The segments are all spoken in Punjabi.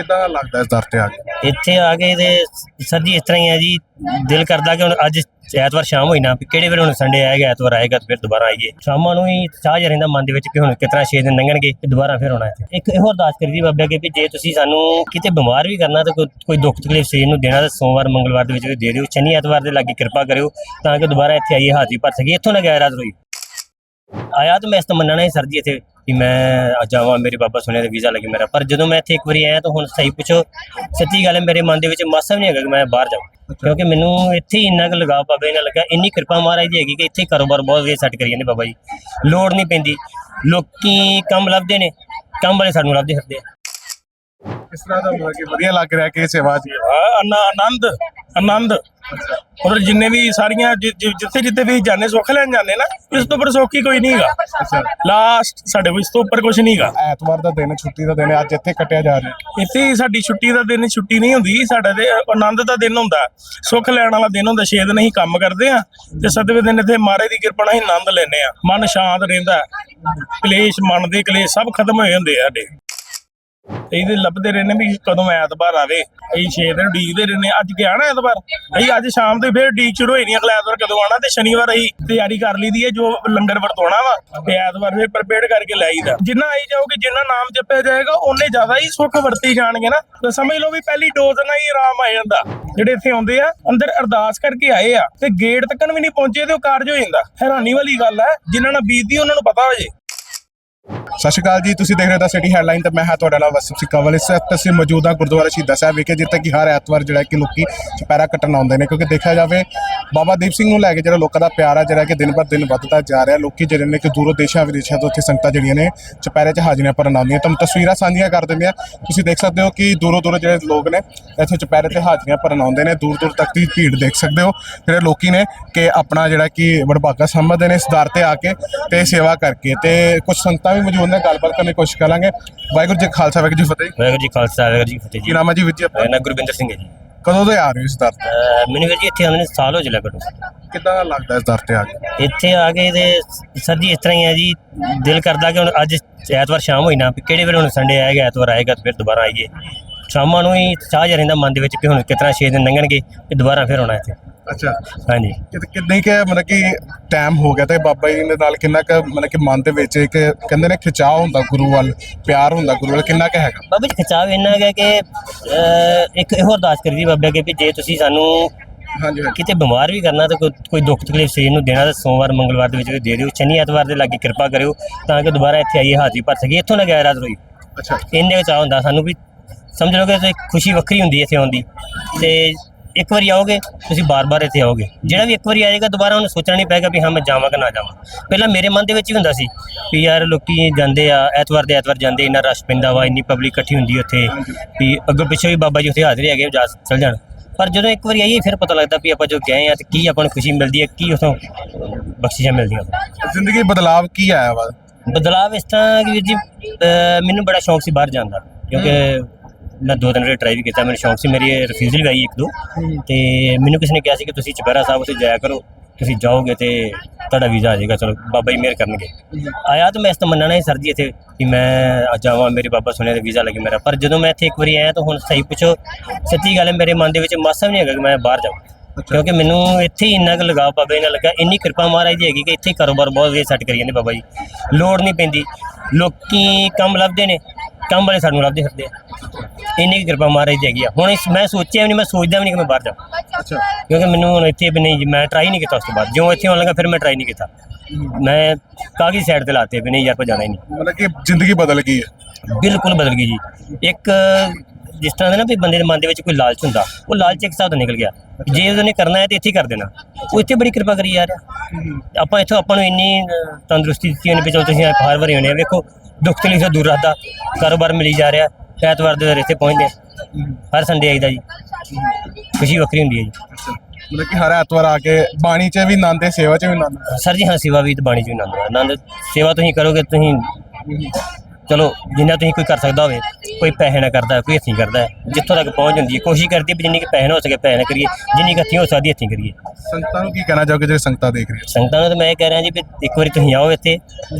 ਕਿੱਦਾਂ ਲੱਗਦਾ ਇਸ ਦਰ ਤੇ ਆ ਕੇ? ਇੱਥੇ ਆ ਕੇ ਤੇ ਸਰ ਜੀ, ਇਸ ਤਰ੍ਹਾਂ ਹੀ ਹੈ ਜੀ। ਦਿਲ ਕਰਦਾ ਕਿ ਹੁਣ ਅੱਜ ਐਤਵਾਰ ਸ਼ਾਮ ਹੋਈ ਨਾ, ਵੀ ਕਿਹੜੇ ਵੇਲੇ ਹੁਣ ਸੰਡੇ ਆਏਗਾ, ਐਤਵਾਰ ਆਏਗਾ ਤੇ ਫਿਰ ਦੁਬਾਰਾ ਆਈਏ। ਸ਼ਾਮਾਂ ਨੂੰ ਹੀ ਚਾਹ ਜਿਹਾ ਰਹਿੰਦਾ ਮਨ ਦੇ ਵਿੱਚ ਕਿ ਹੁਣ ਕਿਤਨਾ 6 ਦਿਨ ਲੰਘਣਗੇ ਤੇ ਦੁਬਾਰਾ ਫਿਰ ਆਉਣਾ ਇੱਥੇ। ਇੱਕ ਇਹੋ ਅਰਦਾਸ ਕਰੀਦੀ ਬਾਬਾ ਅੱਗੇ ਵੀ ਜੇ ਤੁਸੀਂ ਸਾਨੂੰ ਕਿਤੇ ਬਿਮਾਰ ਵੀ ਕਰਨਾ ਤੇ ਕੋਈ ਕੋਈ ਦੁੱਖ ਤਕਲੀਫ ਸਰੀਰ ਨੂੰ ਦੇਣਾ ਤਾਂ ਸੋਮਵਾਰ, ਮੰਗਲਵਾਰ ਦੇ ਵਿੱਚ ਵੀ ਦੇ ਦਿਓ। ਸ਼ਨੀ ਐਤਵਾਰ ਦੇ ਲਾਗੇ ਕਿਰਪਾ ਕਰਿਓ ਤਾਂ ਕਿ ਦੁਬਾਰਾ ਇੱਥੇ ਆਈਏ, ਹਾਜ਼ਰੀ ਭਰ ਸਕੀਏ। ਇੱਥੋਂ ਨਾ ਗੈਰ ਹਾਜ਼ਰ ਹੋਈ ਆਇਆ ਤਾਂ ਮੈਂ ਇਸ ਤੋਂ ਮੰਨਣਾ ਨਹੀਂ ਸਰ ਜੀ ਇੱਥੇ। ਕਿ ਮੈਂ ਅੱਜ ਆਵਾਂ ਮੇਰੇ ਬਾਬਾ ਸੁਣਿਆ ਤੇ ਵੀਜ਼ਾ ਲੱਗੇ ਮੇਰਾ। ਪਰ ਜਦੋਂ ਮੈਂ ਇੱਥੇ ਇੱਕ ਵਾਰੀ ਆਇਆ ਤਾਂ ਹੁਣ ਸਹੀ ਪੁੱਛੋ ਸੱਚੀ ਗੱਲ ਹੈ ਮੇਰੇ ਮਨ ਦੇ ਵਿੱਚ ਮਾਸਾ ਵੀ ਨਹੀਂ ਹੈਗਾ ਕਿ ਮੈਂ ਬਾਹਰ ਜਾਵਾਂ। ਕਿਉਂਕਿ ਮੈਨੂੰ ਇੱਥੇ ਹੀ ਇੰਨਾ ਕੁ ਲਗਾਅ ਬਾਬੇ ਨਾਲ ਲੱਗਾ। ਇੰਨੀ ਕਿਰਪਾ ਮਹਾਰਾਜ ਦੀ ਹੈਗੀ ਕਿ ਇੱਥੇ ਕਾਰੋਬਾਰ ਬਹੁਤ ਵਧੀਆ ਸੈੱਟ ਕਰੀ ਜਾਂਦੇ ਬਾਬਾ ਜੀ। ਲੋੜ ਨਹੀਂ ਪੈਂਦੀ। ਲੋਕੀ ਕੰਮ ਲੱਭਦੇ ਨੇ ਕੰਮ ਵਾਲੇ ਸਾਨੂੰ ਲੱਭਦੇ ਫਿਰਦੇ ਆ। ਕਿਸ ਤਰ੍ਹਾਂ ਦਾ ਮਤਲਬ ਕਿ ਵਧੀਆ ਲੱਗ ਰਿਹਾ ਕਿ ਸੇਵਾ ਜੀ। ਆਨੰਦ ਆਨੰਦ। ਔਰ ਜਿੰਨੇ ਵੀ ਸਾਰੀਆਂ ਜਿ- ਜਿ- ਜਿੱਥੇ ਜਿੱਥੇ ਵੀ ਜਾਣੇ ਸੁੱਖ ਲੈਣ ਜਾਂਦੇ ਨਾ ਇਸ ਤੋਂ ਉੱਪਰ ਸੌਖੀ ਕੋਈ ਨਹੀਂਗਾ ਲਾਸਟ ਸਾਡੇ ਕੋਲ ਇਸ ਤੋਂ ਉੱਪਰ ਕੁਝ ਨਹੀਂਗਾ ਐਤਵਾਰ ਦਾ ਦਿਨ ਛੁੱਟੀ ਦਾ ਦਿਨ ਹੈ ਅੱਜ ਇੱਥੇ ਕੱਟਿਆ ਜਾ ਰਿਹਾ। ਇੱਥੇ ਸਾਡੀ ਛੁੱਟੀ ਦਾ ਦਿਨ ਛੁੱਟੀ ਨਹੀਂ ਹੁੰਦੀ। ਸਾਡਾ ਤੇ ਆਨੰਦ ਦਾ ਦਿਨ ਹੁੰਦਾ। ਸੁੱਖ ਲੈਣ ਵਾਲਾ ਦਿਨ ਹੁੰਦਾ ਛੇ ਦਿਨ ਅਸੀਂ ਕੰਮ ਕਰਦੇ ਆ ਤੇ ਸੱਤਵੇਂ ਦਿਨ ਇੱਥੇ ਮਹਾਰਾਜ ਦੀ ਕਿਰਪਾ ਨਾਲ ਅਸੀਂ ਆਨੰਦ ਲੈਂਦੇ ਆ ਮਨ ਸ਼ਾਂਤ ਰਹਿੰਦਾ। ਹੈ। ਕਲੇਸ਼ ਮਨ ਦੇ ਕਲੇਸ਼ ਸਭ ਖਤਮ ਹੋਏ ਹੁੰਦੇ ਆ ਸਾਡੇ। ਇਹਦੇ ਲੱਭਦੇ ਰਹਿੰਦੇ ਵੀ ਕਦੋਂ ਐਤਵਾਰ ਆਵੇ। ਅਸੀਂ ਛੇ ਦਿਨ ਉਡੀਕਦੇ ਰਹਿੰਦੇ ਅੱਜ ਗਿਆ ਨਾ ਐਤਵਾਰ? ਅਸੀਂ ਅੱਜ ਸ਼ਾਮ ਦੇ ਫਿਰ ਉਡੀਕ ਸ਼ੁਰੂ ਹੋਈ ਨਹੀਂ ਅਗਲਾ ਐਤਵਾਰ ਕਦੋਂ ਆਣਾ ਤੇ ਸ਼ਨੀਵਾਰ ਅਸੀਂ ਤਿਆਰੀ ਕਰ ਲਈਦੀ ਹੈ, ਜੋ ਲੰਗਰ ਵਰਤਾਉਣਾ ਵਾ, ਤੇ ਐਤਵਾਰ ਫਿਰ ਪ੍ਰਪੇਅਰ ਕਰਕੇ ਲਾਈਦਾ ਜਿੰਨਾ ਆਈ ਜਾਓਗੇ ਜਿੰਨਾ ਨਾਮ ਜਪਿਆ ਜਾਏਗਾ ਉਹਨੇ ਜ਼ਿਆਦਾ ਹੀ ਸੁੱਖ ਵਰਤੀ ਜਾਣਗੇ ਨਾ। ਤਾਂ ਸਮਝ ਲਓ ਵੀ ਪਹਿਲੀ ਡੋਜ਼ ਨਾਲ ਹੀ ਆਰਾਮ ਆ ਜਾਂਦਾ। ਜਿਹੜੇ ਇੱਥੇ ਆਉਂਦੇ ਆ, ਅੰਦਰ ਅਰਦਾਸ ਕਰਕੇ ਆਏ ਆ, ਤੇ ਗੇਟ ਤੱਕਨ ਵੀ ਨਹੀਂ ਪਹੁੰਚੇ ਤੇ ਉਹ ਕਾਰਜ ਹੋ ਜਾਂਦਾ। ਹੈਰਾਨੀ ਵਾਲੀ ਗੱਲ ਹੈ, ਜਿਨ੍ਹਾਂ ਨਾਲ ਬੀਤਦੀ ਉਹਨਾਂ ਨੂੰ ਪਤਾ ਹੋ ਜੇ। ਸਤਿ ਸ਼੍ਰੀ ਅਕਾਲ ਜੀ, ਤੁਸੀਂ ਦੇਖ ਰਹੇ ਹੋ ਦਾ ਸਿਟੀ ਹੈਡਲਾਈਨ ਤੇ ਮੈਂ ਹਾਂ ਤੁਹਾਡਾ ਨਾਲ ਵਸਿਫ ਸਿੰਘ ਕੰਵਲ ਇਸ ਵਕਤ ਅਸੀਂ ਮੌਜੂਦ ਹਾਂ ਗੁਰਦੁਆਰਾ ਸ਼ਹੀਦਾਂ ਸਾਹਿਬ ਵਿਖੇ ਜਿੱਥੇ ਕਿ ਹਰ ਐਤਵਾਰ ਜਿਹੜਾ ਕਿ ਲੋਕੀ ਚੁਪਹਿਰਾ ਕੱਟਣ ਆਉਂਦੇ ਨੇ, ਕਿਉਂਕਿ ਦੇਖਿਆ ਜਾਵੇ, ਬਾਬਾ ਦੀਪ ਸਿੰਘ ਨੂੰ ਲੈ ਕੇ ਜਿਹੜਾ ਲੋਕਾਂ ਦਾ ਪਿਆਰ ਆ, ਜਿਹੜਾ ਕਿ ਦਿਨ ਬਰ ਦਿਨ ਵੱਧਦਾ ਜਾ ਰਿਹਾ, ਲੋਕੀ ਜਿਹੜੇ ਨੇ ਕਿ ਦੂਰੋਂ ਦੇਸ਼ਾਂ ਵਿਦੇਸ਼ਾਂ ਤੋਂ ਇੱਥੇ ਸੰਗਤਾਂ ਜਿਹੜੀਆਂ ਨੇ ਚੁਪਹਿਰੇ 'ਚ ਹਾਜ਼ਰੀਆਂ ਭਰਨ ਆਉਂਦੀਆਂ। ਤੁਹਾਨੂੰ ਤਸਵੀਰਾਂ ਸਾਂਝੀਆਂ ਕਰ ਦਿੰਦੇ ਆ ਤੁਸੀਂ ਦੇਖ ਸਕਦੇ ਹੋ ਕਿ ਦੂਰੋਂ ਦੂਰੋਂ ਜਿਹੜੇ ਲੋਕ ਨੇ ਇੱਥੇ ਚੁਪਹਿਰੇ ਤੇ ਹਾਜ਼ਰੀਆਂ ਭਰਨ ਆਉਂਦੇ ਨੇ। ਦੂਰ ਦੂਰ ਤੱਕ ਦੀ ਭੀੜ ਦੇਖ ਸਕਦੇ ਹੋ। ਜਿਹੜੇ ਲੋਕੀ ਨੇ ਕਿ ਆਪਣਾ ਜਿਹੜਾ ਕਿ ਵਡਭਾਗਾ ਸਮਝਦੇ ਨੇ ਇਸ ਦਰ ਤੇ ਆ ਕੇ ਤੇ ਸੇਵਾ ਕਰਕੇ ਤੇ ਕੁਝ ਸੰਗਤਾਂ ਵੀ ਮੌਜੂਦ ਨੇ ਗੱਲਬਾਤ ਕਰਨ ਦੀ ਕੋਸ਼ਿਸ਼ ਕਰਾਂਗੇ। ਵਾਹਿਗੁਰੂ ਜੀ ਕਾ ਖਾਲਸਾ ਵਾਹਿਗੁਰੂ ਜੀ ਕੀ ਫਤਿਹ। ਵਾਹਿਗੁਰੂ ਜੀ ਕਾ ਖਾਲਸਾ ਵਾਹਿਗੁਰੂ ਜੀ ਕੀ ਫਤਿਹ ਕੀ ਜੀ ਨਾਮ ਹੈ ਜੀ ਵਿਜੇ ਮੇਰਾ ਨਾਮ ਗੁਰਵਿੰਦਰ ਸਿੰਘ ਹੈ ਜੀ। ਕਦੋਂ ਦੇ ਆ ਰਹੇ ਹੋ ਇਸ ਦਰ ਤੇ? ਅਹ ਮੈਨੂੰ ਵੀਰ ਜੀ ਇੱਥੇ ਆਉਂਦੇ ਨੇ ਸਾਲ ਹੋ ਚੱਲਿਆ ਘੱਟੋ ਕਿੱਦਾਂ ਲੱਗਦਾ ਇਸ ਦਰ ਤੇ ਆ ਕੇ? ਇੱਥੇ ਆ ਕੇ ਤੇ ਸਰ ਜੀ ਇਸ ਤਰ੍ਹਾਂ ਹੀ ਹੈ ਜੀ ਦਿਲ ਕਰਦਾ ਕਿ ਹੁਣ ਅੱਜ ਐਤਵਾਰ ਸ਼ਾਮ ਹੋਈ ਨਾ ਵੀ ਕਿਹੜੇ ਵੇਲੇ ਹੁਣ ਸੰਡੇ ਆਏਗਾ ਐਤਵਾਰ ਆਏਗਾ ਤੇ ਫਿਰ ਦੁਬਾਰਾ ਆਈਏ। ਸ਼ਾਮਾਂ ਨੂੰ ਹੀ ਚਾਹ ਜਿਹਾ ਰਹਿੰਦਾ ਮਨ ਦੇ ਵਿੱਚ ਕਿ ਹੁਣ ਕਿਤਨਾ 6 ਦਿਨ ਲੰਘਣਗੇ ਤੇ ਦੁਬਾਰਾ ਫਿਰ ਆਉਣਾ ਇੱਥੇ। ਅੱਛਾ। ਹਾਂਜੀ। ਕਿ- ਕਿੰਨੇ ਕਿ ਮਤਲਬ ਕਿ ਟਾਈਮ ਹੋ ਗਿਆ ਤੇ ਬਾਬਾ ਜੀ ਦੇ ਨਾਲ ਕਿੰਨਾ ਕੁ ਮਤਲਬ ਕਿ ਮਨ ਦੇ ਵਿੱਚ ਇੱਕ ਕਹਿੰਦੇ ਨੇ ਖਿਚਾਅ ਹੁੰਦਾ ਗੁਰੂ ਵੱਲ ਪਿਆਰ ਹੁੰਦਾ ਗੁਰੂ ਵੱਲ ਕਿੰਨਾ ਕੁ ਹੈਗਾ? ਬਾਬਾ ਜੀ ਖਿਚਾਵ ਇੰਨਾ ਹੈਗਾ ਕਿ ਅਹ, ਇੱਕ ਇਹੋ ਅਰਦਾਸ ਕਰੀਦੀ ਬਾਬਾ ਅੱਗੇ ਵੀ ਜੇ ਤੁਸੀਂ ਸਾਨੂੰ ਹਾਂਜੀ ਹਾਂਜੀ। ਕਿਤੇ ਬਿਮਾਰ ਵੀ ਕਰਨਾ ਤਾਂ ਕੋਈ ਕੋਈ ਦੁੱਖ ਤਕਲੀਫ ਸਰੀਰ ਨੂੰ ਦੇਣਾ ਤਾਂ ਸੋਮਵਾਰ ਮੰਗਲਵਾਰ ਦੇ ਵਿੱਚ ਵੀ ਦੇ ਦਿਓ ਸ਼ਨੀ ਐਤਵਾਰ ਦੇ ਲਾਗੇ ਕਿਰਪਾ ਕਰਿਓ ਤਾਂ ਕਿ ਦੁਬਾਰਾ ਇੱਥੇ ਆਈਏ ਹਾਜ਼ਰੀ ਭਰ ਸਕੀਏ ਇੱਥੋਂ ਨਾ ਗੈਰ ਹਾਜ਼ਰ ਹੋਈ ਅੱਛਾ। ਇੰਨੇ ਚਾਹ ਹੁੰਦਾ ਸਾਨੂੰ ਵੀ ਸਮਝ ਲਓ ਕਿ ਤੇ ਖੁਸ਼ੀ ਵੱਖਰੀ ਹੁੰਦੀ ਹੈ ਇੱਥੇ ਆਉਣ ਦੀ ਤੇ ਇੱਕ ਵਾਰੀ ਆਓਗੇ ਤੁਸੀਂ ਬਾਰ-ਬਾਰ ਇੱਥੇ ਆਓਗੇ। ਜਿਹੜਾ ਵੀ ਇੱਕ ਵਾਰੀ ਆਏਗਾ ਦੁਬਾਰਾ ਉਹਨੂੰ ਸੋਚਣਾ ਨਹੀਂ ਪਏਗਾ ਵੀ ਹਾਂ ਮੈਂ ਜਾਵਾਂ ਕਿ ਨਾ ਜਾਵਾਂ। ਪਹਿਲਾਂ ਮੇਰੇ ਮਨ ਦੇ ਵਿੱਚ ਹੀ ਹੁੰਦਾ ਸੀ ਵੀ ਯਾਰ ਲੋਕੀ ਜਾਂਦੇ ਆ ਐਤਵਾਰ ਦੇ ਐਤਵਾਰ ਜਾਂਦੇ ਇੰਨਾ ਰਸ਼ ਪੈਂਦਾ ਵਾ ਇੰਨੀ ਪਬਲਿਕ ਇਕੱਠੀ ਹੁੰਦੀ ਉੱਥੇ ਵੀ ਅੱਗੇ ਪਿੱਛੇ ਵੀ ਬਾਬਾ ਜੀ ਉੱਥੇ ਹਾਜ਼ਰ ਹੈਗੇ ਜਾ ਚਲ ਜਾਣ। ਪਰ ਜਦੋਂ ਇੱਕ ਵਾਰੀ ਆਈਏ ਫਿਰ ਪਤਾ ਲੱਗਦਾ ਵੀ ਆਪਾਂ ਜੋ ਗਏ ਆ ਤੇ ਕੀ ਆਪਾਂ ਨੂੰ ਖੁਸ਼ੀ ਮਿਲਦੀ ਹੈ ਕੀ ਉਥੋਂ ਬਖਸ਼ਿਸ਼ਾਂ ਮਿਲਦੀਆਂ। ਜ਼ਿੰਦਗੀ ਬਦਲਾਵ ਕੀ ਆਇਆ ਵਾ? ਬਦਲਾਵ ਇਸ ਤਰ੍ਹਾਂ ਕਿ ਵੀਰ ਜੀ ਮੈਨੂੰ ਬੜਾ ਸ਼ੌਂਕ ਸੀ ਬਾਹਰ ਜਾਣ ਦਾ ਕਿਉਂਕਿ ਮੈਂ ਦੋ ਦਿਨ ਰੇ ਟਰਾਈ ਵੀ ਕੀਤਾ ਮੈਨੂੰ ਸ਼ੌਂਕ ਸੀ ਮੇਰੀ ਰਿਫਿਊਜ਼ਲ ਵੀ ਆਈ ਇੱਕ ਦੋ। ਤੇ ਮੈਨੂੰ ਕਿਸੇ ਨੇ ਕਿਹਾ ਸੀ ਕਿ ਤੁਸੀਂ ਚੁਪਹਿਰਾ ਸਾਹਿਬ ਉੱਥੇ ਜਾਇਆ ਕਰੋ ਤੁਸੀਂ ਜਾਓਗੇ ਤੇ ਤੁਹਾਡਾ ਵੀਜ਼ਾ ਆ ਜਾਏਗਾ ਚਲੋ ਬਾਬਾ ਜੀ ਮਿਹਰ ਕਰਨਗੇ। ਆਇਆ ਤਾਂ ਮੈਂ ਇਸ ਤੋਂ ਮੰਨਣਾ ਹੀ ਸਰ ਜੀ ਇੱਥੇ ਕਿ ਮੈਂ ਅੱਜ ਆਵਾਂ ਮੇਰੇ ਬਾਬਾ ਸੁਣਿਆ ਤੇ ਵੀਜ਼ਾ ਲੱਗੇ ਮੇਰਾ। ਪਰ ਜਦੋਂ ਮੈਂ ਇੱਥੇ ਇੱਕ ਵਾਰੀ ਆਇਆ ਤਾਂ ਹੁਣ ਸਹੀ ਪੁੱਛੋ ਸੱਚੀ ਗੱਲ ਹੈ ਮੇਰੇ ਮਨ ਦੇ ਵਿੱਚ ਮਾਸਾ ਵੀ ਨਹੀਂ ਹੈਗਾ ਕਿ ਮੈਂ ਬਾਹਰ ਜਾਵਾਂ। ਕਿਉਂਕਿ ਮੈਨੂੰ ਇੱਥੇ ਹੀ ਇੰਨਾ ਕੁ ਲਗਾਅ ਬਾਬਾ ਜੀ ਨਾਲ ਲੱਗਾ ਇੰਨੀ ਕਿਰਪਾ ਮਹਾਰਾਜ ਦੀ ਹੈਗੀ ਕਿ ਇੱਥੇ ਕਾਰੋਬਾਰ ਬਹੁਤ ਵਧੀਆ ਸੈੱਟ ਕਰੀ ਜਾਂਦੇ ਬਾਬਾ ਜੀ। ਲੋੜ ਨਹੀਂ ਪੈਂਦੀ। ਲੋਕੀ ਕੰਮ ਲੱਭਦੇ ਨੇ। ਕੰਮ ਵਾਲੇ ਸਾਨੂੰ ਲੱਭਦੇ ਫਿਰਦੇ ਆ। ਇੰਨੀ ਕੁ ਕਿਰਪਾ ਮਹਾਰਾਜ ਦੀ ਹੈਗੀ ਆ। ਹੁਣ ਇਸ ਮੈਂ ਸੋਚਿਆ ਵੀ ਨਹੀਂ ਮੈਂ ਸੋਚਦਾ ਵੀ ਨਹੀਂ ਕਿ ਮੈਂ ਬਾਹਰ ਜਾਵਾਂ। ਅੱਛਾ। ਕਿਉਂਕਿ ਮੈਨੂੰ ਹੁਣ ਇੱਥੇ ਵੀ ਨਹੀਂ ਮੈਂ ਟਰਾਈ ਨਹੀਂ ਕੀਤਾ ਉਸ ਤੋਂ ਬਾਅਦ। ਜਿਉਂ ਇੱਥੇ ਆਉਣ ਲੱਗਾ ਫਿਰ ਮੈਂ ਟਰਾਈ ਨਹੀਂ ਕੀਤਾ। ਮੈਂ ਕਾਗਜ਼ ਸਾਈਡ ਤੇ ਲਾਤੇ ਵੀ ਨਹੀਂ ਯਾਰ ਕੋ ਜਾਣਾ ਹੀ ਨਹੀਂ। ਮਤਲਬ ਕਿ ਜ਼ਿੰਦਗੀ ਬਦਲ ਗਈ ਹੈ। ਬਿਲਕੁਲ ਬਦਲ ਗਈ ਜੀ। ਇੱਕ ਜਿਸ ਤਰ੍ਹਾਂ ਦਾ ਨਾ ਵੀ ਬੰਦੇ ਦੇ ਮਨ ਦੇ ਵਿੱਚ ਕੋਈ ਲਾਲਚ ਹੁੰਦਾ ਉਹ ਲਾਲਚ ਇੱਕ ਹਿਸਾਬ ਦਾ ਨਿਕਲ ਗਿਆ। ਜੇ ਉਹਨੇ ਕਰਨਾ ਹੈ ਤੇ ਇੱਥੇ ਹੀ ਕਰ ਦੇਣਾ। ਉਹ ਇੱਥੇ ਬੜੀ ਕਿਰਪਾ ਕਰੀ ਰਿਹਾ ਆਪਾਂ ਇੱਥੋਂ ਆਪਾਂ ਨੂੰ ਇੰਨੀ ਤੰਦਰੁਸਤੀ ਦਿੱਤੀ ਉਹਨੇ ਵੀ ਚਲੋ ਤੁਸੀਂ ਹਰ ਵਾਰੀ ਹੋਣੇ ਆ। ਵੇਖੋ ਦੁੱਖ ਤਕਲੀਫ ਤੋਂ ਦੂਰ ਰਹਦਾ ਕਾਰੋਬਾਰ ਮਿਲੀ ਜਾ ਰਿਹਾ ਐਤਵਾਰ ਦੇ ਦਿਨ ਇੱਥੇ ਪਹੁੰਚਦੇ ਆ। ਹਰ ਸੰਡੇ ਆਈਦਾ ਜੀ ਖੁਸ਼ੀ ਵੱਖਰੀ ਹੁੰਦੀ ਹੈ ਜੀ ਮਤਲਬ ਕਿ ਹਰ ਐਤਵਾਰ ਆ ਕੇ ਬਾਣੀ 'ਚ ਵੀ ਆਨੰਦ ਸੇਵਾ 'ਚ ਵੀ ਆਨੰਦ। ਸਰ ਜੀ ਹਾਂ ਸੇਵਾ ਵੀ ਤੇ ਬਾਣੀ ਚ ਵੀ ਆਨੰਦ ਹੈ ਆਨੰਦ ਸੇਵਾ ਤੁਸੀਂ ਕਰੋਗੇ ਤੁਸੀਂ ਚਲੋ ਜਿੰਨਾ ਤੁਸੀਂ ਕੋਈ ਕਰ ਸਕਦਾ ਹੋਵੇ ਕੋਈ ਪੈਸੇ ਨਾਲ ਕਰਦਾ ਕੋਈ ਹੱਥੀਂ ਕਰਦਾ ਜਿੱਥੋਂ ਤੱਕ ਪਹੁੰਚ ਜਾਂਦੀ ਹੈ। ਕੋਸ਼ਿਸ਼ ਕਰਦੀ ਹੈ ਵੀ ਜਿੰਨੀ ਕਿ ਪੈਸੇ ਨਾਲ ਹੋ ਸਕੇ ਪੈਸੇ ਨਾਲ ਕਰੀਏ ਜਿੰਨੀ ਕੁ ਹੱਥੀਂ ਹੋ ਸਕਦੀ ਹੱਥੀਂ ਕਰੀਏ। ਸੰਗਤਾਂ ਨੂੰ ਕੀ ਕਹਿਣਾ ਚਾਹੋਗੇ ਜਿਹੜੇ ਸੰਗਤਾਂ ਦੇਖ ਰਹੀਆਂ ਸੰਗਤਾਂ ਨੂੰ ਤਾਂ ਮੈਂ ਇਹ ਕਹਿ ਰਿਹਾ ਜੀ ਵੀ ਇੱਕ ਵਾਰੀ ਤੁਸੀਂ ਆਓ ਇੱਥੇ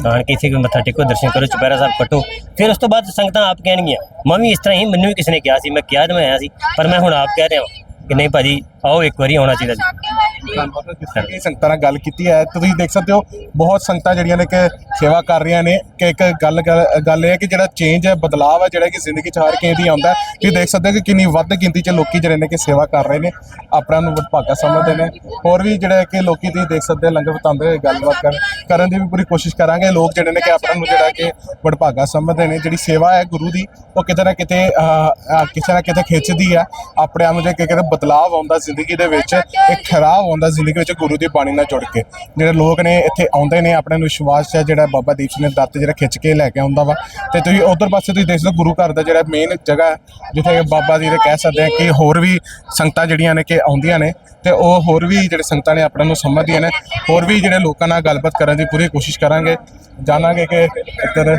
ਆਣ ਕੇ ਇੱਥੇ ਕੋਈ ਮੱਥਾ ਟੇਕੋ ਦਰਸ਼ਨ ਕਰੋ ਚੁਪਹਿਰਾ ਸਾਹਿਬ ਕੱਟੋ ਫਿਰ ਉਸ ਤੋਂ ਬਾਅਦ ਸੰਗਤਾਂ ਆਪ ਕਹਿਣਗੀਆਂ ਮੈਂ ਵੀ ਇਸ ਤਰ੍ਹਾਂ ਹੀ ਮੈਨੂੰ ਵੀ ਕਿਸੇ ਨੇ ਕਿਹਾ ਸੀ ਮੈਂ ਕਿਹਾ ਤੇ ਮੈਂ ਆਇਆ ਸੀ ਪਰ ਮੈਂ ਹੁਣ ਆਪ ਕਹਿ ਰਿਹਾ ਹਾਂ ਕਿ ਨਹੀਂ ਭਾਜੀ ਆਓ ਇੱਕ ਵਾਰੀ ਆਉਣਾ ਚਾਹੀਦਾ ਜੀ। ਧੰਨਵਾਦ ਜਿਸ ਤਰ੍ਹਾਂ ਕਿ ਸੰਗਤਾਂ ਨਾਲ ਗੱਲ ਕੀਤੀ ਹੈ। ਤੇ ਤੁਸੀਂ ਦੇਖ ਸਕਦੇ ਹੋ ਬਹੁਤ ਸੰਗਤਾਂ ਜਿਹੜੀਆਂ ਨੇ ਕਿ ਸੇਵਾ ਕਰ ਰਹੀਆਂ ਨੇ। ਕਿ ਇੱਕ ਗੱਲ ਗੱਲ- ਗੱਲ ਇਹ ਹੈ ਕਿ ਜਿਹੜਾ ਚੇਂਜ ਹੈ ਬਦਲਾਅ ਹੈ ਜਿਹੜਾ ਕਿ ਜ਼ਿੰਦਗੀ 'ਚ ਹਰ ਕਿਸੇ ਦੀ ਆਉਂਦਾ ਹੈ। ਤੁਸੀਂ ਦੇਖ ਸਕਦੇ ਹੋ ਕਿ ਕਿੰਨੀ ਵੱਧ ਗਿਣਤੀ 'ਚ ਲੋਕੀ ਜਿਹੜੇ ਨੇ ਕਿ ਸੇਵਾ ਕਰ ਰਹੇ ਨੇ। ਆਪਣਾ ਨੂੰ ਵਡਭਾਗਾ ਸਮਝਦੇ ਨੇ। ਹੋਰ ਵੀ ਜਿਹੜਾ ਕਿ ਲੋਕੀ ਤੁਸੀਂ ਦੇਖ ਸਕਦੇ ਹੋ ਲੰਗਰ ਵਟਾਉਂਦੇ ਹੋਏ ਗੱਲਬਾਤ ਕਰ ਕਰਨ ਦੀ ਵੀ ਪੂਰੀ ਕੋਸ਼ਿਸ਼ ਕਰਾਂਗੇ। ਲੋਕ ਜਿਹੜੇ ਨੇ ਕਿ ਆਪਣਾ ਨੂੰ ਜਿਹੜਾ ਕਿ ਵਡਭਾਗਾ ਸਮਝਦੇ ਨੇ। ਜਿਹੜੀ ਸੇਵਾ ਹੈ ਗੁਰੂ ਦੀ ਉਹ ਕਿਤੇ ਨਾ ਕਿਤੇ ਅਹ, ਅਹ, ਕਿਸੇ ਨਾ ਕਿਤੇ ਖਿੱਚਦੀ ਆ ਆਪਣੇ ਆਪ ਨੂੰ ਜੇ ਕਿ ਕਿਤੇ ਬਦਲਾਅ ਆਉਂਦਾ ਜ਼ਿੰਦਗੀ ਦੇ ਵਿੱਚ ਇਹ ਖਰਾਬ ਆਉਂਦਾ ਜ਼ਿੰਦਗੀ ਵਿੱਚ ਗੁਰੂ ਦੀ ਬਾਣੀ ਨਾਲ ਜੁੜ ਕੇ। ਜਿਹੜੇ ਲੋਕ ਨੇ ਇੱਥੇ ਆਉਂਦੇ ਨੇ ਆਪਣੇ ਨੂੰ ਵਿਸ਼ਵਾਸ ਹੈ ਜਿਹੜਾ ਬਾਬਾ ਦੀਪ ਸਿੰਘ ਨੇ ਦੱਤ ਜਿਹੜਾ ਖਿੱਚ ਕੇ ਲੈ ਕੇ ਆਉਂਦਾ ਵਾ। ਤੇ ਤੁਸੀਂ ਉਧਰ ਪਾਸੇ ਤੁਸੀਂ ਦੇਖ ਸਕਦੇ ਹੋ ਗੁਰੂ ਘਰ ਦਾ ਜਿਹੜਾ ਮੇਨ ਜਗ੍ਹਾ ਜਿੱਥੇ ਬਾਬਾ ਜੀ ਦੇ ਕਹਿ ਸਕਦੇ ਆ ਕਿ ਹੋਰ ਵੀ ਸੰਗਤਾਂ ਜਿਹੜੀਆਂ ਨੇ ਕਿ ਆਉਂਦੀਆਂ ਨੇ ਤੇ ਉਹ ਹੋਰ ਵੀ ਜਿਹੜੇ ਸੰਗਤਾਂ ਨੇ ਆਪਣਾ ਨੂੰ ਸਮਝਦੀਆਂ ਨੇ। ਹੋਰ ਵੀ ਜਿਹੜੇ ਲੋਕਾਂ ਨਾਲ ਗੱਲਬਾਤ ਕਰਨ ਦੀ ਪੂਰੀ ਕੋਸ਼ਿਸ਼ ਕਰਾਂਗੇ। ਜਾਣਾਂਗੇ ਕਿ ਇੱਧਰ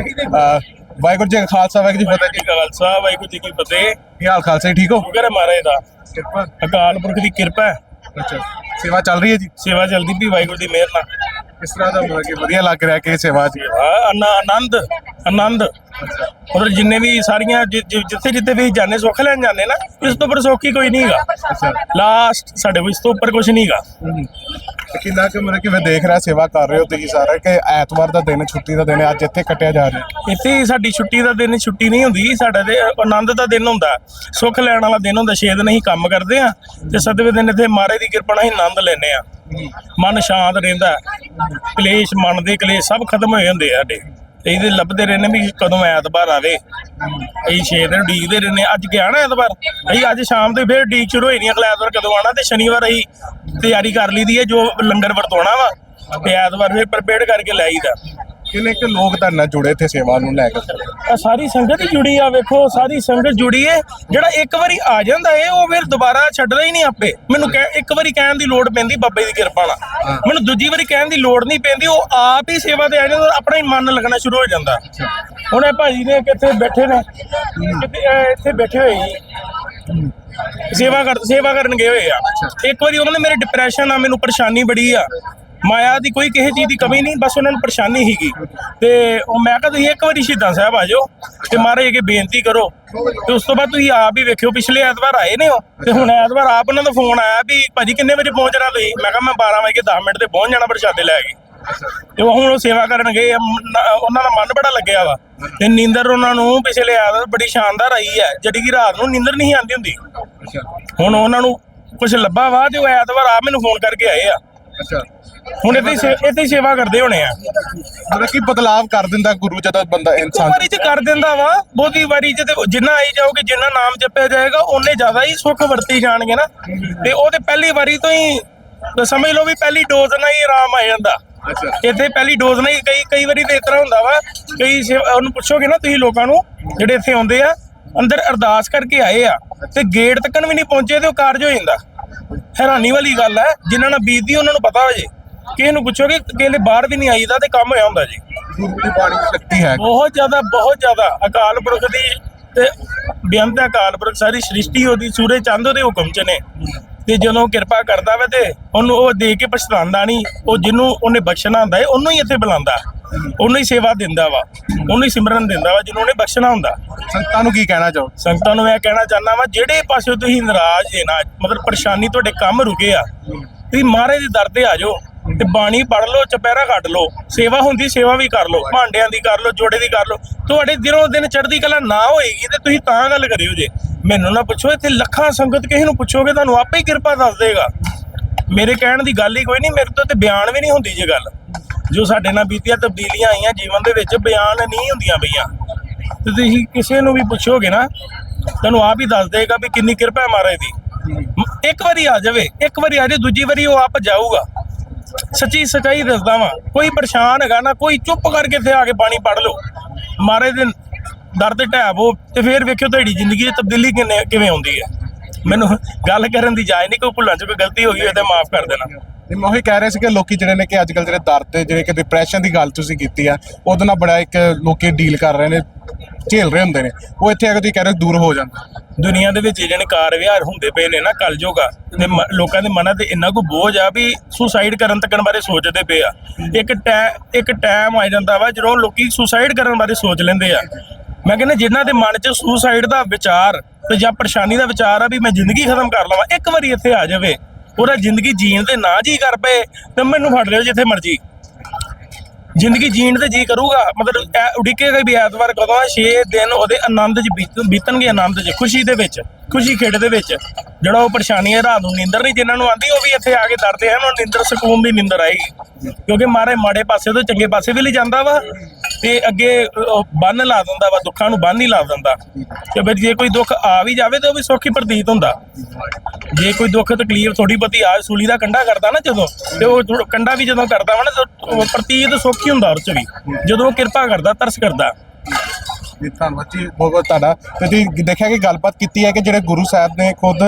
ਵਾਹਿਗੁਰੂ ਜੀ ਕਾ ਖਾਲਸਾ ਵਾਹਿਗੁਰੂ ਜੀ ਫਤਿਹ। ਜੀ ਕਾ ਖਾਲਸਾ ਵਾਹਿਗੁਰੂ ਜੀ ਕੀ ਫਤਿਹ। ਕੀ ਹਾਲ ਖਾਲਸਾ ਠੀਕ ਹੋ? ਸ਼ੁਕਰ ਹੈ ਮਹਾਰਾਜ ਦਾ। ਕਿਰਪਾ। ਅਕਾਲ ਪੁਰਖ ਦੀ ਕਿਰਪਾ ਹੈ। ਅੱਛਾ ਸੇਵਾ ਚੱਲ ਰਹੀ ਹੈ ਜੀ? ਸੇਵਾ ਚੱਲਦੀ ਵੀ ਵਾਹਿਗੁਰੂ ਦੀ ਮਿਹਰ ਨਾਲ। ਕਿਸ ਤਰ੍ਹਾਂ ਦਾ ਮਤਲਬ ਕਿ ਵਧੀਆ ਲੱਗ ਰਿਹਾ ਕਿ ਸੇਵਾ ਜੀ? ਆ ਆਨੰਦ। ਆਨੰਦ। ਮਤਲਬ ਜਿੰਨੇ ਵੀ ਸਾਰੀਆਂ ਜਿ- ਜਿ- ਜਿੱਥੇ ਜਿੱਥੇ ਵੀ ਜਾਣੇ ਸੁੱਖ ਲੈਣ ਜਾਂਦੇ ਨਾ ਇਸ ਤੋਂ ਉੱਪਰ ਸੌਖੀ ਕੋਈ ਨਹੀਂਗਾ ਅੱਛਾ। ਲਾਸਟ ਸਾਡੇ ਕੋਲ ਇਸ ਤੋਂ ਉੱਪਰ ਕੁਝ ਨਹੀਂਗਾ ਤੇ ਕਿੰਨਾ ਕਿ ਮਤਲਬ ਕਿ ਮੈਂ ਦੇਖ ਰਿਹਾ ਸੇਵਾ ਕਰ ਰਹੇ ਹੋ ਤੁਸੀਂ ਸਾਰਾ ਕਿ ਐਤਵਾਰ ਦਾ ਦਿਨ ਛੁੱਟੀ ਦਾ ਦਿਨ ਹੈ, ਅੱਜ ਇੱਥੇ ਕੱਟਿਆ ਜਾ ਰਿਹਾ? ਇੱਥੇ ਹੀ ਸਾਡੀ ਛੁੱਟੀ ਦਾ ਦਿਨ ਛੁੱਟੀ ਨਹੀਂ ਹੁੰਦੀ। ਸਾਡਾ ਤੇ ਆਨੰਦ ਦਾ ਦਿਨ ਹੁੰਦਾ। ਸੁੱਖ ਲੈਣ ਵਾਲਾ ਦਿਨ ਹੁੰਦਾ। ਛੇ ਦਿਨ ਅਸੀਂ ਕੰਮ ਕਰਦੇ ਆ ਤੇ ਸੱਤਵੇਂ ਦਿਨ ਇੱਥੇ ਮਹਾਰਾਜ ਦੀ ਕਿਰਪਾ ਨਾਲ ਅਸੀਂ ਆਨੰਦ ਲੈਨੇ ਆ ਮਨ ਸ਼ਾਂਤ ਰਹਿੰਦਾ। ਕਲੇਸ਼ ਮਨ ਦੇ ਕਲੇਸ਼ ਸਭ ਖਤਮ ਹੋਏ ਹੁੰਦੇ ਆ ਸਾਡੇ। ਤੇ ਲੱਭਦੇ ਰਹਿੰਦੇ ਵੀ ਕਦੋਂ ਐਤਵਾਰ ਆਵੇ। ਅਸੀਂ ਛੇ ਦਿਨ ਉਡੀਕਦੇ ਰਹਿੰਦੇ ਅੱਜ ਗਿਆ ਨਾ ਐਤਵਾਰ। ਅਸੀਂ ਅੱਜ ਸ਼ਾਮ ਦੇ ਫਿਰ ਉਡੀਕ ਸ਼ੁਰੂ ਹੋਈ ਨਹੀਂ ਅਗਲਾ ਐਤਵਾਰ ਕਦੋਂ ਆਣਾ ਤੇ ਸ਼ਨੀਵਾਰ ਅਸੀਂ ਤਿਆਰੀ ਕਰ ਲਈਦੀ ਹੈ ਜੋ ਲੰਗਰ ਵਰਤਾਉਣਾ ਵਾ। ਤੇ ਐਤਵਾਰ ਫਿਰ ਪ੍ਰਪੇਅਰ ਕਰਕੇ ਲੈ ਆਈਦਾ। ਕਿੰਨੇ ਕਿ ਲੋਕ ਤੁਹਾਡੇ ਨਾਲ ਜੁੜੇ ਇੱਥੇ ਸੇਵਾ ਨੂੰ ਲੈ ਕੇ? ਆ ਸਾਰੀ ਸੰਗਤ ਹੀ ਜੁੜੀ ਆ ਵੇਖੋ ਸਾਰੀ ਸੰਗਤ ਜੁੜੀ ਏ। ਜਿਹੜਾ ਇੱਕ ਵਾਰੀ ਆ ਜਾਂਦਾ ਏ ਉਹ ਫਿਰ ਦੁਬਾਰਾ ਛੱਡਦਾ ਹੀ ਨਹੀਂ ਆਪੇ। ਮੈਨੂੰ ਕਹਿ ਇੱਕ ਵਾਰੀ ਕਹਿਣ ਦੀ ਲੋੜ ਪੈਂਦੀ ਬਾਬੇ ਦੀ ਕਿਰਪਾ ਨਾਲ। ਮੈਨੂੰ ਦੂਜੀ ਵਾਰੀ ਕਹਿਣ ਦੀ ਲੋੜ ਨਹੀਂ ਪੈਂਦੀ ਉਹ ਆਪ ਹੀ ਸੇਵਾ ਤੇ ਆ ਜਾਂਦਾ ਆਪਣਾ ਹੀ ਮਨ ਲੱਗਣਾ ਸ਼ੁਰੂ ਹੋ ਜਾਂਦਾ। ਹੁਣ ਇਹ ਭਾਜੀ ਨੇ ਕਿੱਥੇ ਬੈਠੇ ਨੇ? ਕਿਤੇ ਅਹ ਇੱਥੇ ਬੈਠੇ ਹੋਏ ਜੀ। ਸੇਵਾ ਕਰ ਸੇਵਾ ਕਰਨ ਗਏ ਹੋਏ ਆ। ਇੱਕ ਵਾਰੀ ਉਹਨਾਂ ਨੇ ਮੇਰੇ ਡਿਪਰੈਸ਼ਨ ਆ ਮੈਨੂੰ ਪਰੇਸ਼ਾਨੀ ਬੜੀ ਆ। ਮਾਇਆ ਦੀ ਕੋਈ ਕਿਸੇ ਚੀਜ਼ ਦੀ ਕਮੀ ਨਹੀਂ ਬਸ ਉਹਨਾਂ ਨੂੰ ਪਰੇਸ਼ਾਨੀ ਹੀਗੀ ਤੇ ਉਹ ਮੈਂ ਕਿਹਾ ਤੁਸੀਂ ਇੱਕ ਵਾਰੀ ਸ਼ਹੀਦਾਂ ਸਾਹਿਬ ਆ ਜਾਓ ਤੇ ਮਹਾਰਾਜ ਅੱਗੇ ਬੇਨਤੀ ਕਰੋ। ਤੇ ਉਸ ਤੋਂ ਬਾਅਦ ਤੁਸੀਂ ਆਪ ਹੀ ਵੇਖਿਓ ਪਿਛਲੇ ਐਤਵਾਰ ਆਏ ਨੇ ਉਹ। ਤੇ ਹੁਣ ਐਤਵਾਰ ਆਪ ਉਹਨਾਂ ਦਾ ਫੋਨ ਆਇਆ ਵੀ ਭਾਜੀ ਕਿੰਨੇ ਵਜੇ ਪਹੁੰਚਣਾ ਤੁਸੀਂ? ਮੈਂ ਕਿਹਾ ਮੈਂ 12 ਵਜੇ 10 ਮਿੰਟ ਤੇ ਪਹੁੰਚ ਜਾਣਾ ਪ੍ਰਸ਼ਾਦੇ ਲੈ ਕੇ। ਤੇ ਉਹ ਹੁਣ ਉਹ ਸੇਵਾ ਕਰਨ ਗਏ ਉਹਨਾਂ ਦਾ ਮਨ ਬੜਾ ਲੱਗਿਆ ਵਾ। ਤੇ ਨੀਂਦਰ ਉਹਨਾਂ ਨੂੰ ਪਿਛਲੇ ਐਤਵਾਰ ਬੜੀ ਸ਼ਾਨਦਾਰ ਆਈ ਹੈ ਜਿਹੜੀ ਕਿ ਰਾਤ ਨੂੰ ਨੀਂਦਰ ਨਹੀਂ ਆਉਂਦੀ ਹੁੰਦੀ। ਹੁਣ ਉਹਨਾਂ ਨੂੰ ਕੁਝ ਲੱਭਾ ਵਾ ਤੇ ਉਹ ਐਤਵਾਰ ਆ ਮੈਨੂੰ ਫੋਨ ਕਰਕੇ ਆਏ ਆ। ਅੱਛਾ। ਹੁਣ ਇੱਥੇ ਇੱਥੇ ਸੇਵਾ ਕਰਦੇ ਹੋਣੇ ਆ। ਮਤਲਬ ਕਿ ਬਦਲਾਵ ਕਰ ਦਿੰਦਾ ਗੁਰੂ ਜਦੋਂ ਬੰਦਾ ਇਨਸਾਨ ਵਾਰੀ ਚ ਕਰ ਦਿੰਦਾ ਵਾ ਬਹੁਤੀ ਵਾਰੀ ਤੇ ਜਿੰਨਾ ਆਈ ਜਾਓਗੇ ਜਿੰਨਾ ਨਾਮ ਜਪਿਆ ਜਾਏਗਾ ਉਹਨੇ ਜ਼ਿਆਦਾ ਹੀ ਸੁੱਖ ਵਰਤੀ ਜਾਣਗੇ ਨਾ। ਤੇ ਉਹ ਤੇ ਪਹਿਲੀ ਵਾਰੀ ਤੋਂ ਹੀ ਸਮਝ ਲਓ ਵੀ ਪਹਿਲੀ ਡੋਜ਼ ਨਾਲ ਹੀ ਆਰਾਮ ਆ ਜਾਂਦਾ। ਅੱਛਾ। ਇੱਥੇ ਪਹਿਲੀ ਡੋਜ਼ ਨਾਲ ਹੀ ਕਈ ਕਈ ਵਾਰੀ ਤੇ ਇਸ ਤਰ੍ਹਾਂ ਹੁੰਦਾ ਵਾ ਕਈ ਉਹਨੂੰ ਪੁੱਛੋਗੇ ਨਾ ਤੁਸੀਂ ਲੋਕਾਂ ਨੂੰ ਜਿਹੜੇ ਇੱਥੇ ਆਉਂਦੇ ਆ ਅੰਦਰ ਅਰਦਾਸ ਕਰਕੇ ਆਏ ਆ ਤੇ ਗੇਟ ਤੱਕਨ ਵੀ ਨਹੀਂ ਪਹੁੰਚੇ ਤੇ ਉਹ ਕਾਰਜ ਹੋ ਜਾਂਦਾ। ਹੈਰਾਨੀ ਵਾਲੀ ਗੱਲ ਹੈ ਜਿਨ੍ਹਾਂ ਨਾਲ ਬੀਤਦੀ ਉਹਨਾਂ ਨੂੰ ਪਤਾ ਹੋ ਜੇ ਕਿਸੇ ਨੂੰ ਪੁੱਛੋਗੇ ਕਿਲੇ ਬਾਹਰ ਵੀ ਨਹੀਂ ਆਈਦਾ ਤੇ ਕੰਮ ਹੋਇਆ ਹੁੰਦਾ ਜੀ। ਗੁਰੂ ਦੀ ਬਾਣੀ ਦੀ ਸ਼ਕਤੀ ਹੈ। ਬਹੁਤ ਜ਼ਿਆਦਾ ਬਹੁਤ ਜ਼ਿਆਦਾ। ਅਕਾਲ ਪੁਰਖ ਦੀ ਤੇ ਬੇਅੰਤ ਅਕਾਲ ਪੁਰਖ ਸਾਰੀ ਸ੍ਰਿਸ਼ਟੀ ਉਹਦੀ ਸੂਰਜ ਚੰਦ ਉਹਦੇ ਹੁਕਮ ਚ ਨੇ। ਤੇ ਜਦੋਂ ਕਿਰਪਾ ਕਰਦਾ ਵਾ ਤੇ ਉਹਨੂੰ ਉਹ ਦੇ ਕੇ ਪਛਤਾਉਂਦਾ ਨਹੀਂ ਉਹ ਜਿਹਨੂੰ ਉਹਨੇ ਬਖਸ਼ਣਾ ਹੁੰਦਾ ਹੈ ਉਹਨੂੰ ਹੀ ਇੱਥੇ ਬੁਲਾਉਂਦਾ। ਉਹਨੂੰ ਹੀ ਸੇਵਾ ਦਿੰਦਾ ਵਾ। ਉਹਨੂੰ ਹੀ ਸਿਮਰਨ ਦਿੰਦਾ ਵਾ ਜਿਹਨੂੰ ਉਹਨੇ ਬਖਸ਼ਣਾ ਹੁੰਦਾ। ਸੰਗਤਾਂ ਨੂੰ ਕੀ ਕਹਿਣਾ ਚਾਹੋ ਸੰਗਤਾਂ ਨੂੰ ਮੈਂ ਕਹਿਣਾ ਚਾਹੁੰਦਾ ਵਾ ਜਿਹੜੇ ਪਾਸੇ ਤੁਸੀਂ ਨਾਰਾਜ਼ ਜੇ ਨਾ ਮਤਲਬ ਪਰੇਸ਼ਾਨੀ ਤੁਹਾਡੇ ਕੰਮ ਰੁਕੇ ਆ ਤੁਸੀਂ ਮਹਾਰਾਜ ਦੇ ਦਰ ਤੇ ਆ ਜਾਓ। ਤੇ ਬਾਣੀ ਪੜ ਲਓ, ਚਪਹਿਰਾ ਕੱਢ ਲਓ, ਸੇਵਾ ਹੁੰਦੀ, ਸੇਵਾ ਵੀ ਕਰ ਲਓ, ਭਾਂਡਿਆਂ ਦੀ ਕਰ ਲਓ, ਜੋੜੇ ਦੀ ਕਰ ਲਓ, ਤੁਹਾਡੇ ਦਿਨੋਂ ਦਿਨ ਚੜ੍ਹਦੀ ਕਲਾ ਨਾ ਹੋਏਗੀ ਤੇ ਤੁਸੀਂ ਤਾਂ ਗੱਲ ਕਰਿਓ ਜੇ। ਮੈਨੂੰ ਨਾ ਪੁੱਛੋ, ਇੱਥੇ ਲੱਖਾਂ ਸੰਗਤ ਕਿਸੇ ਨੂੰ ਪੁੱਛੋਗੇ, ਤੁਹਾਨੂੰ ਆਪੇ ਹੀ ਕਿਰਪਾ ਦੱਸ ਦੇਗਾ। ਮੇਰੇ ਕਹਿਣ ਦੀ ਗੱਲ ਹੀ ਕੋਈ ਨਹੀਂ, ਮੇਰੇ ਤੋਂ ਤੇ ਬਿਆਨ ਵੀ ਨਹੀਂ ਹੁੰਦੀ ਜੇ ਗੱਲ। ਜੋ ਸਾਡੇ ਨਾਲ ਬੀਤੀਆਂ ਤਬਦੀਲੀਆਂ ਆਈਆਂ ਜੀਵਨ ਦੇ ਵਿੱਚ, ਬਿਆਨ ਨਹੀਂ ਹੁੰਦੀਆਂ ਪਈਆਂ। ਤੇ ਤੁਸੀਂ ਕਿਸੇ ਨੂੰ ਵੀ ਪੁੱਛੋਗੇ ਨਾ, ਤੁਹਾਨੂੰ ਆਪ ਹੀ ਦੱਸ ਦੇਗਾ ਵੀ ਕਿੰਨੀ ਕਿਰਪਾ ਹੈ ਮਹਾਰਾਜ ਦੀ। ਇੱਕ ਵਾਰੀ ਆ ਜਾਵੇ, ਇੱਕ ਵਾਰੀ ਆ ਜਾਵੇ, ਦੂਜੀ ਵਾਰੀ ਉਹ ਆਪ ਜਾਊਗਾ। ਸੱਚੀ ਸਚਾਈ ਦੱਸਦਾ ਵਾਂ, ਕੋਈ ਪਰੇਸ਼ਾਨ ਹੈਗਾ ਨਾ, ਕੋਈ ਚੁੱਪ ਕਰਕੇ ਇੱਥੇ ਆ ਕੇ ਪਾਣੀ ਪੜ ਲਓ। ਮਹਾਰਾਜ ਦੇ ਦਰ ਤੇ ਢਾਬੋ ਤੇ ਫੇਰ ਵੇਖਿਓ ਤੁਹਾਡੀ ਜ਼ਿੰਦਗੀ 'ਚ ਤਬਦੀਲੀ ਕਿੰਨੇ ਕਿਵੇਂ ਆਉਂਦੀ ਹੈ। ਮੈਨੂੰ ਗੱਲ ਕਰਨ ਦੀ ਜਾਇ ਨਹੀਂ ਕੋਈ ਭੁੱਲਾਂ 'ਚ ਕੋਈ ਗਲਤੀ ਹੋ ਗਈ ਹੋਵੇ ਤਾਂ ਮਾਫ ਕਰ ਦੇਣਾ। ਤੇ ਮੈਂ ਉਹੀ ਕਹਿ ਰਿਹਾ ਸੀ ਕਿ ਲੋਕੀ ਜਿਹੜੇ ਨੇ ਕਿ ਅੱਜ ਕੱਲ ਜਿਹੜੇ ਦਰਦ ਤੇ ਜਿਹੜੇ ਕਿ ਡਿਪਰੈਸ਼ਨ ਦੀ ਗੱਲ ਤੁਸੀਂ ਕੀਤੀ ਆ, ਉਹਦੇ ਨਾਲ ਬੜਾ ਇੱਕ ਲੋਕੀ ਡੀਲ ਕਰ ਰਹੇ ਨੇ। ਝੇਲ ਰਹੇ ਹੁੰਦੇ ਨੇ, ਉਹ ਇੱਥੇ ਅਗਰ ਤੁਸੀਂ ਕਹਿ ਰਹੇ ਹੋ ਦੂਰ ਹੋ ਜਾਂਦਾ। ਦੁਨੀਆ ਦੇ ਵਿੱਚ ਜਿਹੜੇ ਕਾਰ ਵਿਹਾਰ ਹੁੰਦੇ ਪਏ ਨੇ ਨਾ, ਕਲਯੁਗਾ ਤੇ ਮ- ਲੋਕਾਂ ਦੇ ਮਨਾਂ ਤੇ ਇੰਨਾ ਕੁ ਬੋਝ ਆ ਵੀ ਸੁਸਾਈਡ ਕਰਨ ਤੱਕਣ ਬਾਰੇ ਸੋਚਦੇ ਪਏ ਆ। ਇੱਕ ਟੈ, ਇੱਕ ਟਾਈਮ ਆ ਜਾਂਦਾ ਵਾ ਜਦੋਂ ਲੋਕੀ ਸੁਸਾਈਡ ਕਰਨ ਬਾਰੇ ਸੋਚ ਲੈਂਦੇ ਆ। ਮੈਂ ਕਹਿੰਦਾ ਜਿਨ੍ਹਾਂ ਦੇ ਮਨ 'ਚ ਸੁਸਾਈਡ ਦਾ ਵਿਚਾਰ ਤੇ ਜਾਂ ਪਰੇਸ਼ਾਨੀ ਦਾ ਵਿਚਾਰ ਆ ਵੀ ਮੈਂ ਜ਼ਿੰਦਗੀ ਖਤਮ ਕਰ ਲਵਾਂ, ਇੱਕ ਵਾਰੀ ਇੱਥੇ ਆ ਜਾਵੇ, ਉਹਦਾ ਜ਼ਿੰਦਗੀ ਜੀਣ ਦੇ ਨਾ ਜੀ ਕਰ ਪਏ, ਤੇ ਮੈਨੂੰ ਫੜ ਲਿਓ ਜਿੱਥੇ ਮਰਜ਼ੀ। ਜ਼ਿੰਦਗੀ ਜੀਣ ਤੇ ਜੀ ਕਰੂਗਾ। ਮਤਲਬ ਐ ਉਡੀਕੇਗਾ ਵੀ ਐਤਵਾਰ ਕਦੋਂ ਆ? 6 ਦਿਨ ਉਹਦੇ ਆਨੰਦ 'ਚ ਬੀਤ- ਬੀਤਣਗੇ ਆਨੰਦ 'ਚ, ਖੁਸ਼ੀ ਦੇ ਵਿੱਚ। ਖੁਸ਼ੀ ਖੇਡ ਦੇ ਵਿੱਚ। ਜਿਹੜਾ ਉਹ ਪਰੇਸ਼ਾਨੀ ਹੈ, ਰਾਤ ਨੂੰ ਨੀਂਦਰ ਨਹੀਂ, ਜਿਨ੍ਹਾਂ ਨੂੰ ਆਂਦੀ, ਉਹ ਵੀ ਇੱਥੇ ਆ ਕੇ ਦਰਦੇ ਹਨ। ਉਹ ਨੀਂਦਰ, ਸਕੂਨ ਦੀ ਨੀਂਦਰ ਆਏਗੀ ਕਿਉਂਕਿ ਮਾਰੇ ਮਾੜੇ ਪਾਸੇ ਤੋਂ ਚੰਗੇ ਪਾਸੇ ਵੀ ਲਈ ਜਾਂਦਾ ਵਾ ਤੇ ਅੱਗੇ ਬੰਨ ਲਾ ਦਿੰਦਾ ਵਾ, ਦੁੱਖਾਂ ਨੂੰ ਬੰਨ ਹੀ ਲਾ ਦਿੰਦਾ। ਤੇ ਫਿਰ ਜੇ ਕੋਈ ਦੁੱਖ ਆ ਵੀ ਜਾਵੇ, ਤੇ ਉਹ ਵੀ ਸੌਖੀ ਪ੍ਰਤੀਤ ਹੁੰਦਾ। ਜੇ ਕੋਈ ਦੁੱਖ, ਤਕਲੀਫ ਥੋੜੀ ਬਹੁਤੀ ਆ ਸੂਲੀ ਦਾ ਕੰਡਾ ਕਰਦਾ ਨਾ ਜਦੋਂ, ਤੇ ਉਹ ਥੋੜ੍ਹਾ ਕੰਡਾ ਵੀ ਜਦੋਂ ਕਰਦਾ ਵਾ ਨਾ ਉਹ ਪ੍ਰਤੀਤ ਸੌਖੀ ਹੁੰਦਾ ਉਹ ਚ ਵੀ। ਜਦੋਂ ਉਹ ਕਿਰਪਾ ਕਰਦਾ, ਤਰਸ ਕਰਦਾ। ਜੀ, ਧੰਨਵਾਦ ਜੀ ਬਹੁਤ ਬਹੁਤ ਤੁਹਾਡਾ। ਤੇ ਜੀ ਦੇਖਿਆ ਕਿ ਗੱਲਬਾਤ ਕੀਤੀ ਹੈ ਕਿ ਜਿਹੜੇ ਗੁਰੂ ਸਾਹਿਬ ਨੇ ਖੁਦ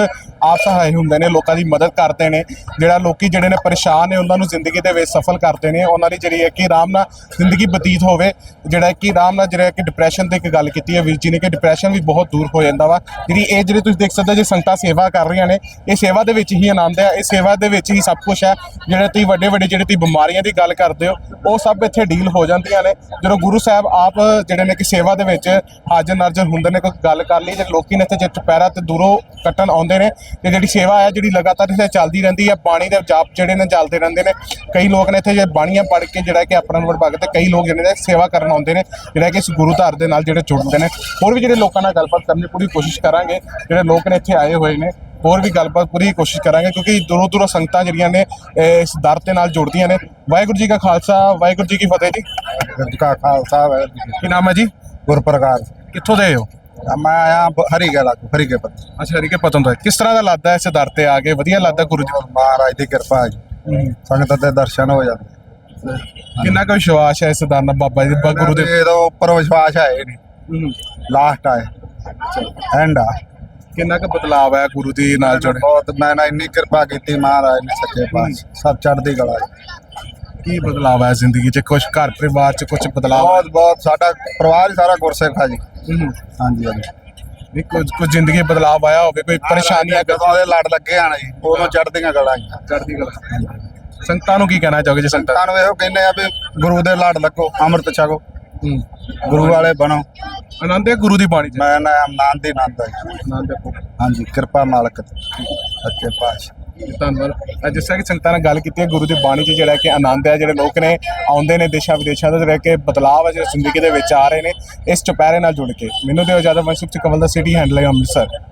ਆਪ ਸਹਾਇ ਹੁੰਦੇ ਨੇ, ਲੋਕਾਂ ਦੀ ਮਦਦ ਕਰਦੇ ਨੇ, ਜਿਹੜਾ ਲੋਕੀ ਜਿਹੜੇ ਨੇ ਪਰੇਸ਼ਾਨ ਨੇ, ਉਹਨਾਂ ਨੂੰ ਜ਼ਿੰਦਗੀ ਦੇ ਵਿੱਚ ਸਫਲ ਕਰਦੇ ਨੇ, ਉਹਨਾਂ ਦੀ ਜਿਹੜੀ ਹੈ ਕਿ ਆਰਾਮ ਨਾਲ ਜ਼ਿੰਦਗੀ ਬਤੀਤ ਹੋਵੇ, ਜਿਹੜਾ ਕਿ ਆਰਾਮ ਨਾਲ ਜਿਹੜਾ ਕਿ ਡਿਪਰੈਸ਼ਨ ਤੇ ਇੱਕ ਗੱਲ ਕੀਤੀ ਹੈ ਵੀਰ ਜੀ ਨੇ ਕਿ ਡਿਪਰੈਸ਼ਨ ਵੀ ਬਹੁਤ ਦੂਰ ਹੋ ਜਾਂਦਾ ਵਾ। ਜਿਹੜੀ ਇਹ ਜਿਹੜੇ ਤੁਸੀਂ ਦੇਖ ਸਕਦੇ ਹੋ, ਜੇ ਸੰਗਤਾਂ ਸੇਵਾ ਕਰ ਰਹੀਆਂ ਨੇ, ਇਹ ਸੇਵਾ ਦੇ ਵਿੱਚ ਹੀ ਆਨੰਦ ਹੈ, ਇਹ ਸੇਵਾ ਦੇ ਵਿੱਚ ਹੀ ਸਭ ਕੁਝ ਹੈ। ਜਿਹੜੇ ਤੁਸੀਂ ਵੱਡੇ ਵੱਡੇ ਜਿਹੜੇ ਤੁਸੀਂ ਬਿਮਾਰੀਆਂ ਦੀ ਗੱਲ ਕਰਦੇ ਹੋ, ਉਹ ਸਭ ਇੱਥੇ ਡੀਲ ਹੋ ਜਾਂਦੀਆਂ ਨੇ। ਜਦੋਂ ਗੁਰੂ ਸਾਹਿਬ ਆਪ ਜਿਹੜੇ ਨੇ ਕਿ ਸੇਵਾ ਦੇ ਵਿੱਚ ਹਾਜ਼ਰ ਨਾਜ਼ਰ ਹੁੰਦੇ ਨੇ, ਕੋਈ ਗੱਲ ਕਰ ਲਈ, ਜੇ ਲੋਕੀ ਨੇ ਇੱਥੇ ਜੇ ਚੁਪਹਿਰਾ ਤੇ ਦੂਰੋਂ ਕੱਟਣ ਆਉਂਦੇ ਨੇ ਤੇ ਜਿਹੜੀ ਸੇਵਾ ਹੈ ਜਿਹੜੀ ਲਗਾਤਾਰ ਇੱਥੇ ਚੱਲਦੀ ਰਹਿੰਦੀ ਹੈ ਬਾਣੀ ਦੇ ਜਾਪ ਜਿਹੜੇ ਨੇ ਚੱਲਦੇ ਰਹਿੰਦੇ ਨੇ ਕਈ ਲੋਕ ਨੇ ਇੱਥੇ ਜੇ ਬਾਣੀਆਂ ਪੜ੍ਹ ਕੇ ਜਿਹੜਾ ਕਿ ਆਪਣਾ ਨੂੰ ਭਗਤ ਕਈ ਲੋਕ ਜਿਹੜੇ ਨੇ ਸੇਵਾ ਕਰਨ ਆਉਂਦੇ ਨੇ ਜਿਹੜਾ ਕਿ ਇਸ ਗੁਰੂ ਧਾਰ ਦੇ ਨਾਲ ਜਿਹੜੇ ਜੁੜਦੇ ਨੇ। ਹੋਰ ਵੀ ਜਿਹੜੇ ਲੋਕਾਂ ਨਾਲ ਗੱਲਬਾਤ ਕਰਨ ਦੀ ਪੂਰੀ ਕੋਸ਼ਿਸ਼ ਕਰਾਂਗੇ ਜਿਹੜੇ ਲੋਕ ਨੇ ਇੱਥੇ ਆਏ ਹੋਏ ਨੇ ਹੋਰ ਵੀ ਗੱਲਬਾਤ ਪੂਰੀ ਕੋਸ਼ਿਸ਼ ਕਰਾਂਗੇ ਕਿਉਂਕਿ ਦੂਰੋਂ ਦੂਰੋਂ ਸੰਗਤਾਂ ਜਿਹੜੀਆਂ ਨੇ ਇਸ ਦਰ ਦੇ ਨਾਲ ਜੁੜਦੀਆਂ ਨੇ। ਵਾਹਿਗੁਰੂ ਜੀ ਕਾ ਖਾਲਸਾ ਵਾਹਿਗੁਰੂ ਜੀ ਕੀ ਫਤਿਹ ਜੀ। ਗੁਰੂ ਕਾ ਖਾਲਸਾ ਵਾਹਿਗੁਰੂ ਜੀ ਕੀ ਨਾਮ ਹੈ ਜੀ। ਗੁਰਪ੍ਰਕਾਸ਼ ਕਿੱਥੋਂ ਦੇ ਹੋ? ਮੈਂ ਆਇਆ ਬ- ਹਰੀਕੇ ਲਾਗੂ ਹਰੀਕੇ ਪਰ ਅੱਛਾ ਹਰੀਕੇ ਪਤਨ ਤੋਂ ਕਿਸ ਤਰ੍ਹਾਂ ਦਾ ਲੱਗਦਾ ਹੈ ਇਸ ਦਰ ਤੇ ਆ ਕੇ? ਵਧੀਆ ਲੱਗਦਾ ਗੁਰੂ ਜੀ ਮਹਾਰਾਜ ਦੀ ਕਿਰਪਾ ਹੈ। ਜੀ ਸੰਗਤ ਦੇ ਦਰਸ਼ਨ ਹੋ ਜਾਂਦੇ। ਕਿੰਨਾ ਕੁ ਵਿਸ਼ਵਾਸ ਹੈ ਇਸ ਦਰ ਨਾਲ ਬਾਬਾ ਜੀ ਬ- ਗੁਰੂ ਦੇ? ਇਹਦਾ ਉੱਪਰ ਵਿਸ਼ਵਾਸ ਹੈ ਹੀ ਨਹੀਂ। ਲਾਸਟ ਆਏ। ਐਂਡ ਆ। ਕਿੰਨਾ ਕੁ ਬਦਲਾਵ ਹੈ ਗੁਰੂ ਦੀ ਨਾਲ ਜੁੜੇ? ਬਹੁਤ ਮੈਂ ਨਾ ਇੰਨੀ ਕਿਰਪਾ ਕੀਤੀ ਮਹਾਰਾਜ ਨੇ ਸੱਚੇ ਪਾਤਸ਼ਾਹ। ਸਭ ਚੜ੍ਹਦੀ ਕਲਾ ਚ। ਕੀ ਬਦਲਾਵ ਹੈ ਜ਼ਿੰਦਗੀ 'ਚ? ਕੁਝ ਘਰ ਪਰਿਵਾਰ 'ਚ ਕੁਝ ਬਦਲਾਵ ਬਹੁਤ ਬਹੁਤ ਸਾਡਾ ਪਰਿਵਾਰ ਹੀ ਸਾਰਾ ਗੁਰਸਿੱਖ ਆ ਜੀ। ਹਾਂਜੀ ਹਾਂਜੀ। ਨਹੀਂ ਕੁਝ ਕੁਝ ਜ਼ਿੰਦਗੀ 'ਚ ਬਦਲਾਵ ਆਇਆ ਹੋਵੇ ਕੋਈ ਪਰੇਸ਼ਾਨੀਆਂ ਜਦੋਂ ਉਹਦੇ ਲੜ ਲੱਗੇ ਆਣ ਜੀ ਉਦੋਂ ਚੜ੍ਹਦੀਆਂ ਕਲਾ ਜੀ। ਚੜ੍ਹਦੀ ਕਲਾ ਸੰਗਤਾਂ ਨੂੰ ਕੀ ਕਹਿਣਾ ਚਾਹੋਗੇ ਜੀ ਸੰਗਤਾਂ? ਸਾਨੂੰ ਇਹੋ ਕਹਿੰਦੇ ਆ ਵੀ ਗੁਰੂ ਦੇ ਲੜ ਲੱਗੋ ਅੰਮ੍ਰਿਤ ਛਕੋ। ਗੁਰੂ ਵਾਲੇ ਬਣੋ। ਆਨੰਦ ਹੈ ਗੁਰੂ ਦੀ ਬਾਣੀ ਮੈਂ ਨਾ ਆਨੰਦ ਹੀ। ਆਨੰਦ ਹੈ। ਹਾਂਜੀ ਕਿਰਪਾ ਮਾਲਕ ਦੀ। ਸੱਚੇ ਪਾਤਸ਼ਾਹ। ਧੰਨਵਾਦ। ਅੱਜ ਜਿਸ ਤਰ੍ਹਾਂ ਕਿ ਸੰਗਤਾਂ ਨਾਲ ਗੱਲ ਕੀਤੀ ਹੈ, ਗੁਰੂ ਦੀ ਬਾਣੀ 'ਚ ਜਿਹੜਾ ਕਿ ਆਨੰਦ ਹੈ, ਜਿਹੜੇ ਲੋਕ ਨੇ ਆਉਂਦੇ ਨੇ ਦੇਸ਼ਾਂ ਵਿਦੇਸ਼ਾਂ ਤੋਂ ਜਿਹੜਾ ਕਿ ਬਦਲਾਅ ਹੈ, ਜਿਹੜੇ ਜ਼ਿੰਦਗੀ ਦੇ ਵਿੱਚ ਆ ਰਹੇ ਨੇ, ਇਸ ਚੁਪਹਿਰੇ ਨਾਲ ਜੁੜ ਕੇ। ਮੈਨੂੰ ਦਿਓ ਜ਼ਿਆਦਾ ਵੰਸ਼ਿਪ ਚ ਕਮਲ ਦਾ ਸਿਟੀ ਹੈਂਡਲ ਹੈ, ਅੰਮ੍ਰਿਤਸਰ।